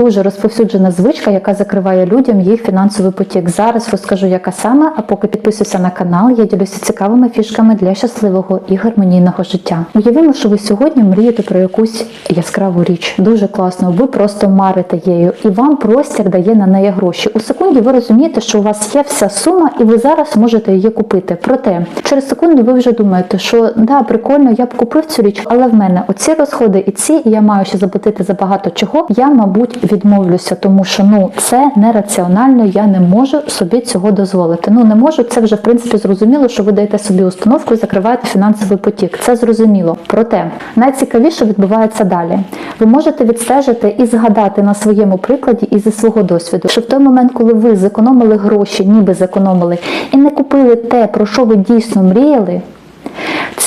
Дуже розповсюджена звичка, яка закриває людям їх фінансовий потік. Зараз розкажу, яка саме, а поки підписуйся на канал, я ділюся цікавими фішками для щасливого і гармонійного життя. Уявімо, що ви сьогодні мрієте про якусь яскраву річ. Дуже класно. Ви просто марите її, і вам простір дає на неї гроші. У секунді ви розумієте, що у вас є вся сума, і ви зараз можете її купити. Проте через секунду ви вже думаєте, що да, прикольно, я б купив цю річ, але в мене оці розходи і ці, і я маю ще заплатити за багато чого. Я, мабуть, відмовлюся, тому що ну це нераціонально, я не можу собі цього дозволити. Ну не можу. Це вже в принципі зрозуміло, що ви даєте собі установку і закриваєте фінансовий потік. Це зрозуміло. Проте найцікавіше відбувається далі. Ви можете відстежити і згадати на своєму прикладі і зі свого досвіду, що в той момент, коли ви зекономили гроші, ніби зекономили, і не купили те, про що ви дійсно мріяли.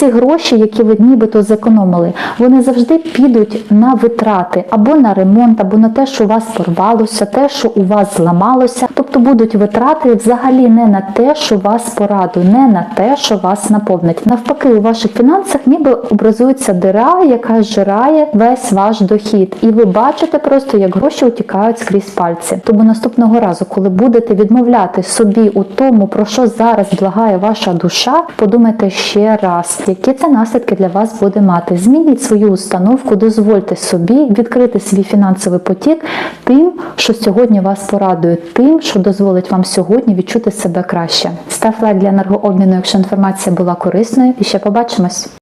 Ці гроші, які ви нібито зекономили, вони завжди підуть на витрати або на ремонт, або на те, що у вас порвалося, те, що у вас зламалося. Тобто будуть витрати взагалі не на те, що вас порадує, не на те, що вас наповнить. Навпаки, у ваших фінансах ніби образується дира, яка зжирає весь ваш дохід. І ви бачите просто, як гроші утікають скрізь пальці. Тому наступного разу, коли будете відмовляти собі у тому, про що зараз благає ваша душа, подумайте ще раз, які це наслідки для вас буде мати. Змініть свою установку, дозвольте собі відкрити свій фінансовий потік тим, що сьогодні вас порадує, тим, що дозволить вам сьогодні відчути себе краще. Став лайк для енергообміну, якщо інформація була корисною, і ще побачимось.